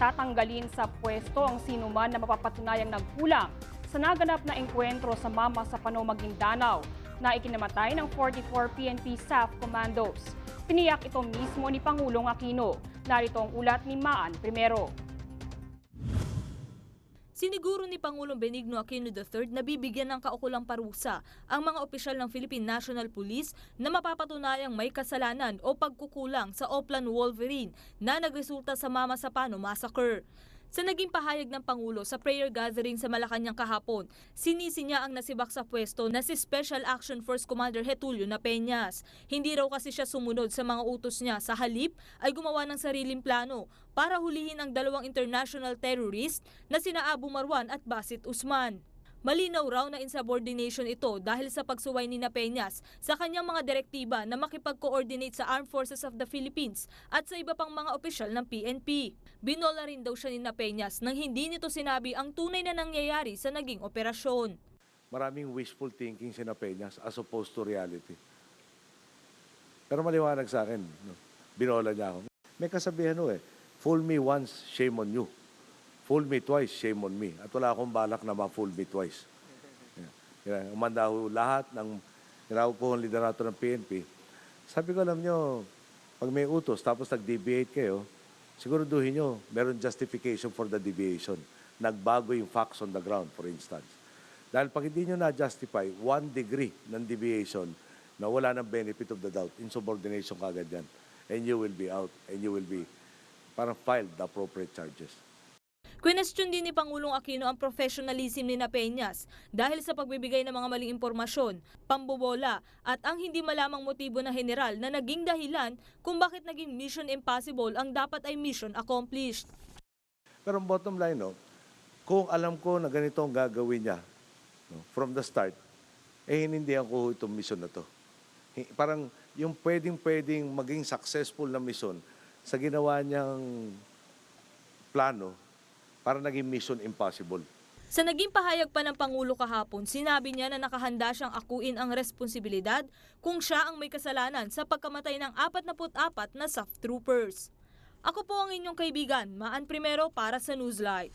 tatanggalin sa pwesto ang sinuman na mapapatunayang nagkulang sa naganap na engkwentro sa Mama sa Pano Maguindanao na ikinamatay ng 44 PNP staff commandos. Tiniyak ito mismo ni Pangulong Aquino. Narito ang ulat ni Maan Primero. Siniguro ni Pangulong Benigno Aquino III na bibigyan ng kaukulang parusa ang mga opisyal ng Philippine National Police na mapapatunayang may kasalanan o pagkukulang sa Oplan Wolverine na nagresulta sa Mama Sapano Massacre. Sa naging pahayag ng Pangulo sa prayer gathering sa Malacanang kahapon, sinisi niya ang nasibak sa pwesto na si Special Action Force Commander Hetulio na Peñas. Hindi raw kasi siya sumunod sa mga utos niya. Sa halip ay gumawa ng sariling plano para hulihin ang dalawang international terrorist na sina Abu Marwan at Basit Usman. Malinaw raw na insubordination ito dahil sa pagsuway ni na Peñas sa kanyang mga direktiba na makipag-coordinate sa Armed Forces of the Philippines at sa iba pang mga opisyal ng PNP. Binola rin daw siya ni na Peñas nang hindi nito sinabi ang tunay na nangyayari sa naging operasyon. maraming wishful thinking si Peñas as opposed to reality. Pero maliwanag sa akin, no? binola niya ako. May kasabihan no eh, fool me once, shame on you. Fool me twice, shame on me. At wala akong balak na ma-fool me twice. Yeah. Umanda ho lahat ng tinawag po ang liderato ng PNP. Sabi ko, alam nyo, pag may utos tapos nag-deviate kayo, siguraduhin nyo, meron justification for the deviation. Nagbago yung facts on the ground, for instance. Dahil pag hindi nyo na-justify one degree ng deviation na wala ng benefit of the doubt, insubordination kagad yan. And you will be out and you will be parang filed the appropriate charges. Question din ni Pangulong Aquino ang professionalism ni na Peñas dahil sa pagbibigay ng mga maling impormasyon, pambobola at ang hindi malamang motibo ng general na naging dahilan kung bakit naging mission impossible ang dapat ay mission accomplished. Pero bottom line, no, kung alam ko na ganito ang gagawin niya no, from the start, eh hinindihan ko itong mission na to. Parang yung pwedeng-pwedeng maging successful na mission sa ginawa niyang plano para naging mission impossible. Sa naging pahayag pa ng Pangulo kahapon, sinabi niya na nakahanda siyang akuin ang responsibilidad kung siya ang may kasalanan sa pagkamatay ng 44 na soft troopers. Ako po ang inyong kaibigan, Maan Primero para sa Newslight.